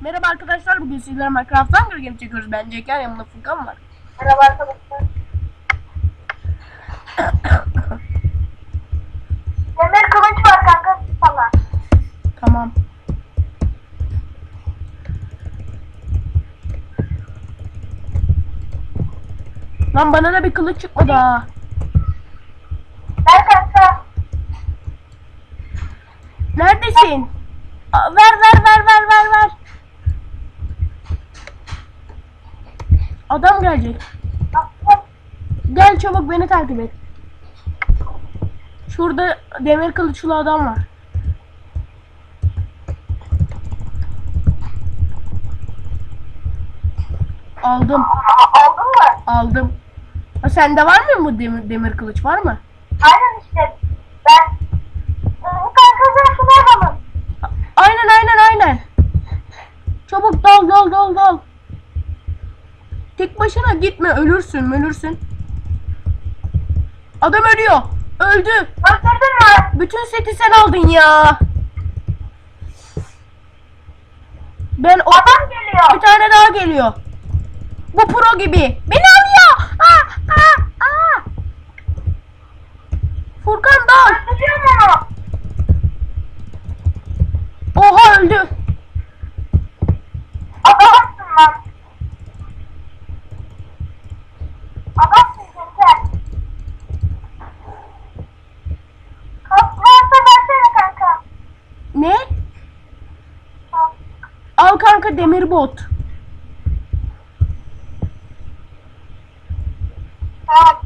Merhaba arkadaşlar bugün sizlerle Minecraft'tan bir game çekiyoruz. Ben Ceker yanımda Furkan var. Merhaba arkadaşlar. Demir kılıç var kanka sana. Tamam. Lan bana da bir kılıç çıkmadı ha. Ver kanka. Neredesin? Aa, ver ver ver. Adam gelecek. Gel çabuk beni takip et. Şurada demir kılıçlı adam var. Aldım, Aldın mı? aldım. Ha, sende var mı bu demir, demir kılıç var mı? Aynen işte. Ben. Ee, kanka sen şunu alalım. A- Aynen aynen aynen. Çabuk dal dal dal dal. Tek başına gitme ölürsün ölürsün. Adam ölüyor. Öldü. Öldürdün mü? Bütün seti sen aldın ya. Ben o Adam geliyor. bir tane daha geliyor. Bu pro gibi. Beni alıyor. Aa, aa, aa. Furkan dal. Öldürüyorum onu. Oha öldü. Adamsın lan. Adamsın sen. Kask varsa versene kanka. Ne? Kask. Demir bot. Tamam.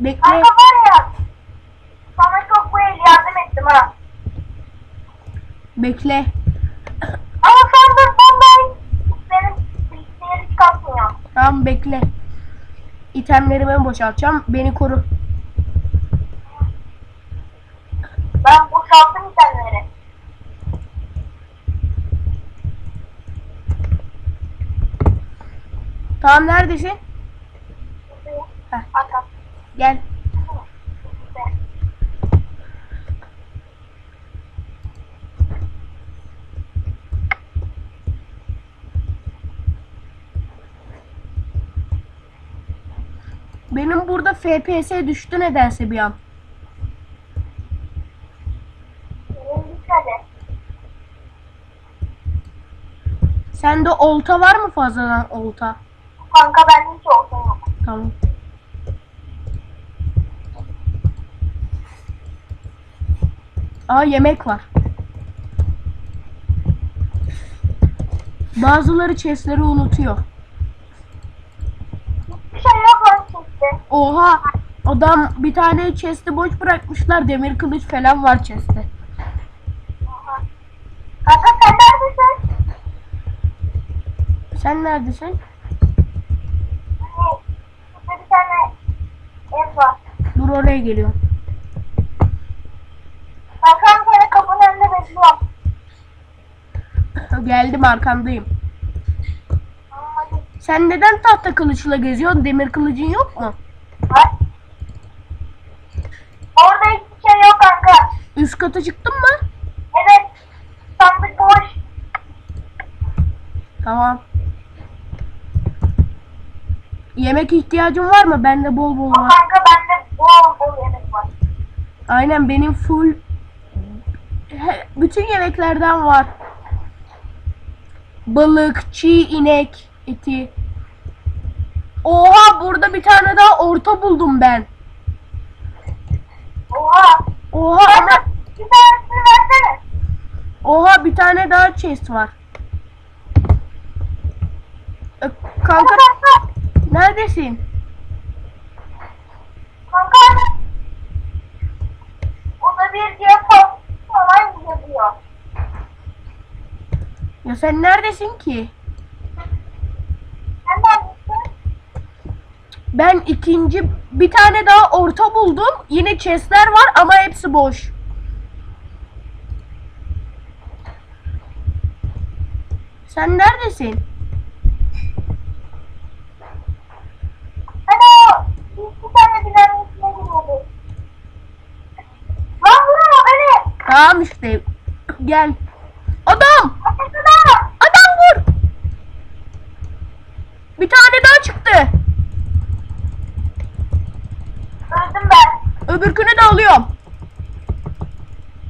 Bekle. Kanka var ya. Sana çok bu el yardım ettim ha. Bekle. Ama sen dur bombayı. Benim bilgisayarı hiç kalkmıyor. Tamam bekle. İtemleri ben boşaltacağım. Beni koru. Tamam neredesin? Heh. Gel. Benim burada FPS düştü nedense bir an. Sende olta var mı fazladan olta? Kanka bende hiç olsun yok. Tamam. Aa yemek var. Bazıları chestleri unutuyor. Bir şey yok lan. Oha! Adam bir tane chest'i boş bırakmışlar. Demir kılıç falan var chest'te. Kanka sen neredesin? Sen neredesin? Hani burada bir tane ev var. Dur oraya geliyorum. Kankam seni kapının önünde bekliyorum. Geldim arkandayım. Sen neden tahta kılıçla geziyorsun? Demir kılıcın yok mu? Var. Orada hiçbir şey yok kanka. Üst kata çıktın mı? Evet. Sandık boş. Tamam. Yemek ihtiyacın var mı? Bende bol bol var. kanka bende Aynen benim full bütün yemeklerden var. Balık, çiğ inek eti. Oha burada bir tane daha orta buldum ben. Oha. Oha ama oha bir tane daha chest var. Kanka. neredesin? Kanka. O da bir diye fa- falan yazıyor. Ya sen neredesin ki? Sen neredesin? Ben ikinci bir tane daha orta buldum. Yine chestler var ama hepsi boş. Sen neredesin? O bir tane binanın içine giriyordu. Lan buraya Tamam işte. Gel. Adam! Bir tane daha çıktı. Öldüm ben. Öbürkünü de alıyorum.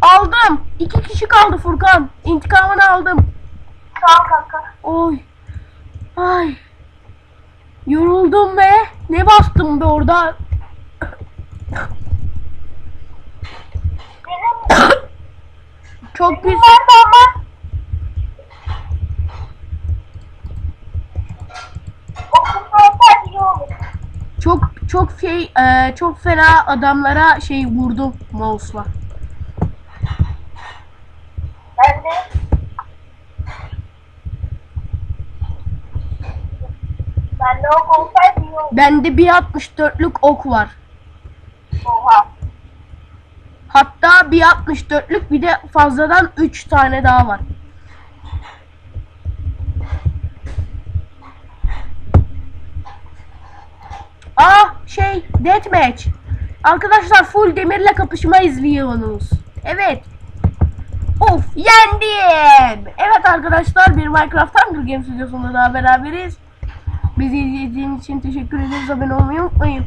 Aldım. İki kişi kaldı Furkan. İntikamını aldım. Sağ ol kanka. Oy. Ay. Yoruldum be. Ne bastım be orada. Çok güzel. nerede ama? Okulda olsaydı iyi olur. Çok çok şey e, çok fena adamlara şey vurdum mouse'la. Ben de Ben de ok olsaydı iyi olur. Bende bir 64'lük ok var. Oha. Hatta bir 64'lük bir de fazladan 3 tane daha var. Ah şey deathmatch. Arkadaşlar full demirle kapışma izliyorsunuz. Evet. Of yendim. Evet arkadaşlar bir Minecraft Hunger Games videosunda daha beraberiz. Bizi izlediğiniz için teşekkür ederiz. Abone olmayı unutmayın.